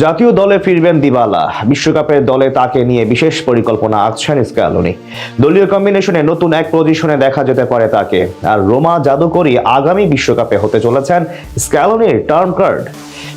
জাতীয় দলে ফিরবেন দিবালা। বিশ্বকাপের দলে তাকে নিয়ে বিশেষ পরিকল্পনা আছেন স্ক্যালোনি। দলীয় কম্বিনেশনে নতুন এক পজিশনে দেখা যেতে পারে তাকে। আর রোমা জাদুকরি আগামী বিশ্বকাপে হতে চলেছেন স্ক্যালোনির টার্ম কার্ড।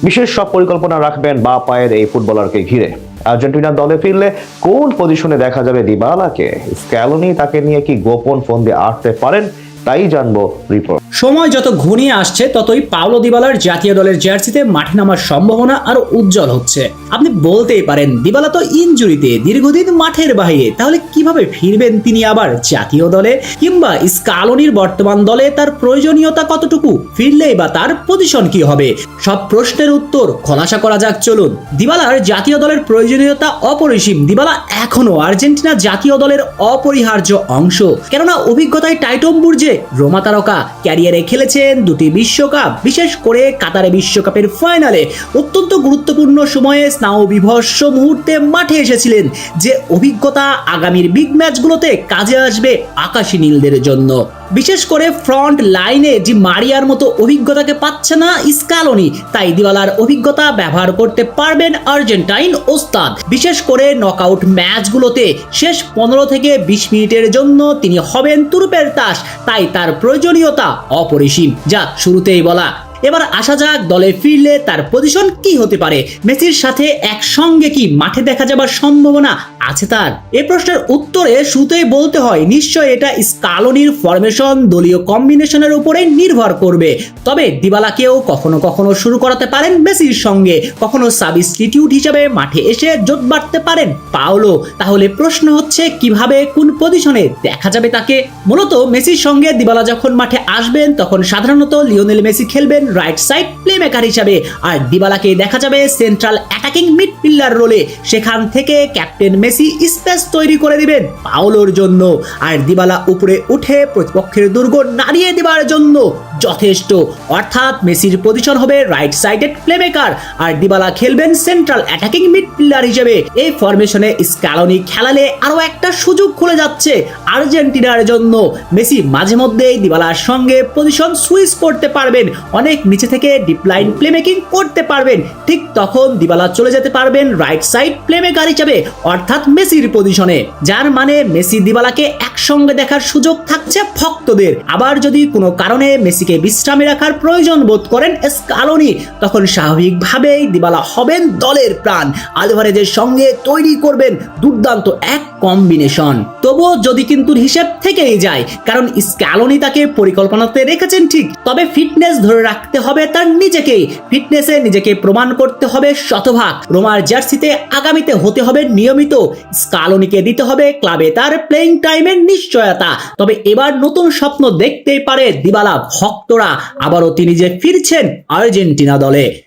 বিশেষ সব পরিকল্পনা রাখবেন বা পায়ের এই ফুটবলারকে ঘিরে। আর্জেন্টিনা দলে ফিরলে কোন পজিশনে দেখা যাবে দিবালাকে? স্ক্যালোনি তাকে নিয়ে কি গোপন ফোন দিয়ে আটতে পারেন? তাই জানব রিপোর্ট সময় যত ঘনিয়ে আসছে, ততই পাওলো দিবালার জাতীয় দলের জার্সিতে মাঠে নামার সম্ভাবনা আরও উজ্জ্বল হচ্ছে। আপনি বলতেই পারেন, দিবালা তো ইঞ্জুরিতে দীর্ঘদিন মাঠের বাইরে তাহলে কীভাবে ফিরবেন তিনি আবার জাতীয় দলে? কিংবা স্কালনির বর্তমান দলে তার প্রয়োজনীয়তা কতটুকু? ফিরলেই বা তার পজিশন কি হবে? সব প্রশ্নের উত্তর খোলাসা করা যাক, চলুন। দিবালার জাতীয় দলের প্রয়োজনীয়তা অপরিসীম। দিবালা এখনও আর্জেন্টিনা জাতীয় দলের অপরিহার্য অংশ। কেননা অভিজ্ঞতায় টাইটম্বুর্জে রোমা তারকা ক্যারিয়ারে খেলেছেন দুটি বিশ্বকাপ, বিশেষ করে কাতারে বিশ্বকাপের ফাইনালে। অত্যন্ত গুরুত্বপূর্ণ সময়ে স্নাও বিভস্ম মুহূর্তে মাঠে এসেছিলেন যে অভিজ্ঞতা আগামীর বিগ ম্যাচগুলোতে কাজে আসবে আকাশী নীলদের জন্য। বিশেষ করে ফ্রন্ট লাইনে যে মারিয়ার মতো অভিজ্ঞতাকে পাচ্ছে না স্কালোনি, তাই দিওয়ালার অভিজ্ঞতা ব্যবহার করতে পারবেন আর্জেন্টাইন ওস্তাদ। বিশেষ করে নকআউট ম্যাচগুলোতে শেষ পনেরো থেকে বিশ মিনিটের জন্য তিনি হবেন তুরুপের তাস, তাই তার প্রয়োজনীয়তা অপরিসীম। যা শুরুতেই বলা এবার আসা যাক দলে ফিরলে তার পজিশন কি হতে পারে। মেসির সাথে একসঙ্গে কি মাঠে দেখা যাবার সম্ভাবনা আছে তার? এ প্রশ্নের উত্তরে শুরুতেই বলতে হয় নিশ্চয় এটা স্কালনির ফরমেশন দলীয় কম্বিনেশনের উপরে নির্ভর করবে। তবে দিবালাকেও কখনো কখনো শুরু করাতে পারেন মেসির সঙ্গে। কখনো সাবস্টিটিউট হিসেবে মাঠে এসে জোট বাড়তে পারেন পাওলো। তাহলে প্রশ্ন হচ্ছে, কীভাবে কোন পজিশনে দেখা যাবে তাকে? মূলত মেসির সঙ্গে দিবালা যখন মাঠে আসবেন, তখন সাধারণত লিওনেল মেসি খেলবেন রাইট সাইড প্লেমেকার হিসাবে। আর ডিবালাকে দেখা যাবে সেন্ট্রাল অ্যাটাকিং মিডফিল্ডার রোলে সেখান থেকে ক্যাপ্টেন মেসি স্পেস তৈরি করে দিবেন পাওলোর জন্য। আর দিবালা উপরে উঠে প্রতিপক্ষের দুর্গ নাড়িয়ে দেবার জন্য যথেষ্ট। অর্থাৎ মেসির পজিশন হবে রাইট সাইডেড প্লেমেকার আর দিবালা খেলবেন সেন্ট্রাল অ্যাটাকিং মিডফিল্ডার হিসেবে। এই ফরমেশনে স্ক্যালোনি খেলালে আরও একটা সুযোগ খুলে যাচ্ছে আর্জেন্টিনার জন্য। মেসি মাঝে মধ্যেই দিবালার সঙ্গে পজিশন সুইচ করতে পারবেন। অনেক নিচে থেকে ডিপ লাইন প্লেমেকিং করতে পারবেন। ঠিক তখন দিবালা চলে যেতে পারবেন রাইট সাইড প্লেমেকার হিসেবে, অর্থাৎ মেসির পজিশনে যার মানে মেসি দিবালাকে একসঙ্গে দেখার সুযোগ থাকছে ভক্তদের। আবার যদি কোনো কারণে মেসিকে বিশ্রামে রাখার প্রয়োজন বোধ করেন স্কালোনি তখন স্বাভাবিকভাবেই দিবালা হবেন দলের প্রাণ। আলভারেজের সঙ্গে তৈরি করবেন দুর্দান্ত এক কম্বিনেশন। তবুও যদি কিন্তু হিসেব থেকেই যায়, কারণ স্ক্যালোনি তাকে পরিকল্পনাতে রেখেছেন ঠিক, তবে ফিটনেস ধরে রাখতে হবে তার নিজেকেই। ফিটনেসে নিজেকে প্রমাণ করতে হবে শতভাগ। রোমার জার্সিতে আগামীতে হতে হবে নিয়মিত। স্কালোনিকে দিতে হবে ক্লাবে তার প্লেইং টাইমের নিশ্চয়তা। তবে এবার নতুন স্বপ্ন দেখতেই পারে দিবালা ভক্তরা। আবারও তিনি যে ফিরছেন আর্জেন্টিনা দলে।